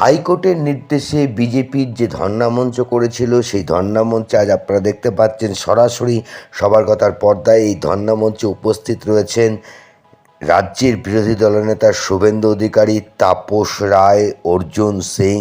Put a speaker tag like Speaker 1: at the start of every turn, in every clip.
Speaker 1: হাইকোর্টের নির্দেশে বিজেপির যে ধর্নামঞ্চ করেছিল, সেই ধর্নামঞ্চে আজ আপনারা দেখতে পাচ্ছেন সরাসরি সবার কথার পর্দায় এই ধর্নামঞ্চে উপস্থিত রয়েছেন রাজ্যের বিরোধী দলনেতা শুভেন্দু অধিকারী, তাপস রায়, অর্জুন সিং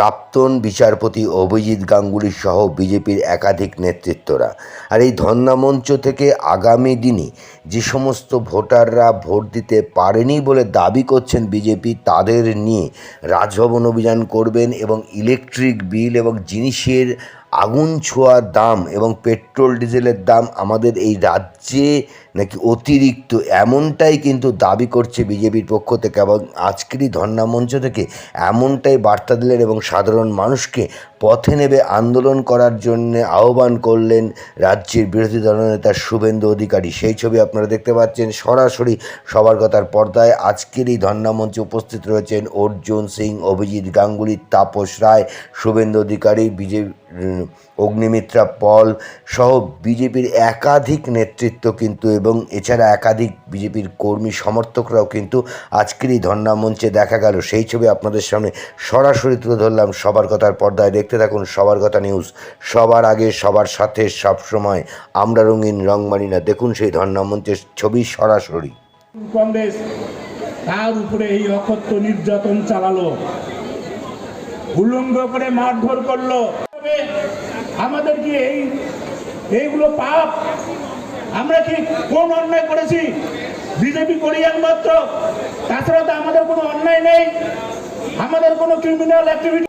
Speaker 1: প্রাক্তন বিচারপতি অভিজিৎ গাঙ্গুলি সহ বিজেপির একাধিক নেতৃত্বরা। আর এই ধর্নামঞ্চ থেকে আগামী দিনে যে সমস্ত ভোটাররা ভোট দিতে পারেনি বলে দাবি করছেন বিজেপি, তাদের নিয়ে রাজভবন অভিযান করবেন এবং ইলেকট্রিক বিল এবং জিনিসের আগুন ছোঁয়ার দাম এবং পেট্রোল, ডিজেলের দাম আমাদের এই রাজ্যে নাকি অতিরিক্ত? এমনটাই কিন্তু দাবি করছে বিজেপির পক্ষ থেকে এবং আজকেরই ধর্নামঞ্চ থেকে এমনটাই বার্তা দিলেন এবং সাধারণ মানুষকে পথে নেবে আন্দোলন করার জন্য আহ্বান করলেন রাজ্যের বিরোধী দলনেতা শুভেন্দু অধিকারী। সেই ছবি আপনারা দেখতে পাচ্ছেন। সরাসরি সবার কথার পর্দায় আজকের এই ধর্নামঞ্চে উপস্থিত রয়েছেন অর্জুন সিং, অভিজিৎ গাঙ্গুলি, তাপস রায়, শুভেন্দু অধিকারী বিজেপি অগ্নিমিত্রা, পল সহ বিজেপির একাধিক নেতৃত্ব কিন্তু এবং এছাড়া একাধিক বিজেপির কর্মী সমর্থকরাও কিন্তু আজকের এই ধর্নামঞ্চে দেখা গেল। সেই ছবি আপনাদের সামনে সরাসরি তুলে ধরলাম সবার কথার পর্দায়। দেখতে থাকুন সবার কথা নিউজ। সবার আগে, সবার সাথে সবসময় আমরা রঙিন রং মানি না। দেখুন সেই ধর্নামঞ্চের ছবি সরাসরি।
Speaker 2: তার উপরে এই অকথ্য নির্যাতন চালালো। উল্লঙ্ঘ করে মারধর করল। আমাদের কি এই, এইগুলো পাপ? আমরা কি কোন অন্যায় করেছি? বিজেপি করি একমাত্র। তাছাড়া তো আমাদের কোনো অন্যায় নেই। আমাদের কোনো ক্রিমিনাল অ্যাক্টিভিটি